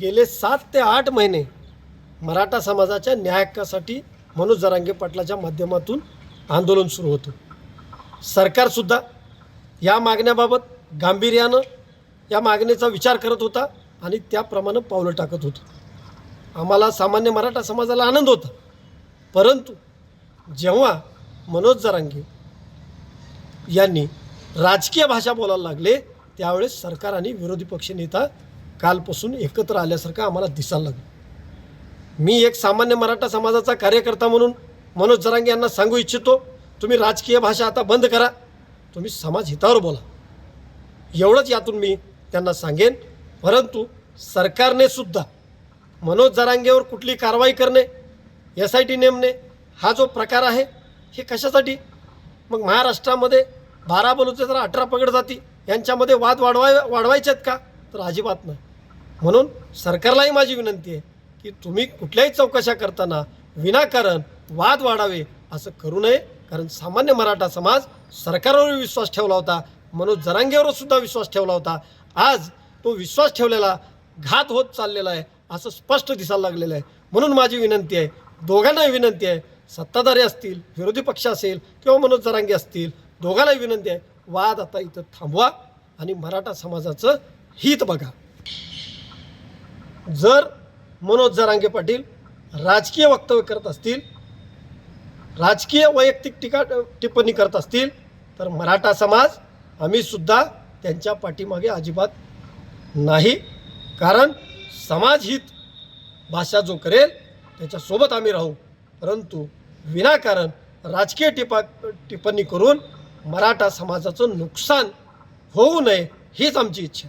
गेले सात ते आठ महिने मराठा समाजाच्या न्यायहक्कासाठी मनोज जरांगे पाटलाच्या माध्यमातून आंदोलन सुरू होतं. सरकारसुद्धा या मागण्याबाबत गांभीर्यानं या मागणीचा विचार करत होता आणि त्याप्रमाणे पावलं टाकत होतं. आम्हाला सामान्य मराठा समाजाला आनंद होता. परंतु जेव्हा मनोज जरांगे यांनी राजकीय भाषा बोलायला लागले त्यावेळेस सरकार आणि विरोधी पक्षनेता कालपासून एकत्र आल्यासारखं आम्हाला दिसायला लागलं. मी एक सामान्य मराठा समाजाचा कार्यकर्ता म्हणून मनोज जरांगे यांना सांगू इच्छितो तुम्ही राजकीय भाषा आता बंद करा. तुम्ही समाज हितावर बोला. एवढंच यातून मी त्यांना सांगेन. परंतु सरकारने सुद्धा मनोज जरांगेवर कुठली कारवाई करणे एस आय टी नेमणे हा जो प्रकार आहे हे कशासाठी? मग महाराष्ट्रामध्ये बारा बलुते तर अठरा पगड जाती यांच्यामध्ये वाद वाढवाय वाढवायचे आहेत का? तर अजिबात नाही. म्हणून सरकारलाही माझी विनंती आहे की तुम्ही कुठल्याही चौकशा करताना विनाकारण वाद वाढावे असं करू नये. कारण सामान्य मराठा समाज सरकारवर विश्वास ठेवला होता मनोज जरांगेवर सुद्धा विश्वास ठेवला होता. आज तो विश्वास ठेवलेला घात होत चाललेला आहे असं स्पष्ट दिसायला लागलेलं आहे. म्हणून माझी विनंती आहे दोघांनाही विनंती आहे सत्ताधारी असतील विरोधी पक्ष असेल किंवा मनोज जरांगे असतील दोघांनाही विनंती आहे वाद आता इथं थांबवा आणि मराठा समाजाचं हित बघा. जर मनोज जरांगे पाटील राजकीय वक्तव्य करत असतील राजकीय वैयक्तिक टीका टिप्पणी करत असतील तर मराठा समाज आम्ही सुद्धा त्यांच्या पाठीमागे अजिबात नाही. कारण समाजहित भाषा जो करेल त्याच्यासोबत आम्ही राहू. परंतु विनाकारण राजकीय टिपा टिप्पणी करून मराठा समाजाचं नुकसान होऊ नये हीच आमची इच्छा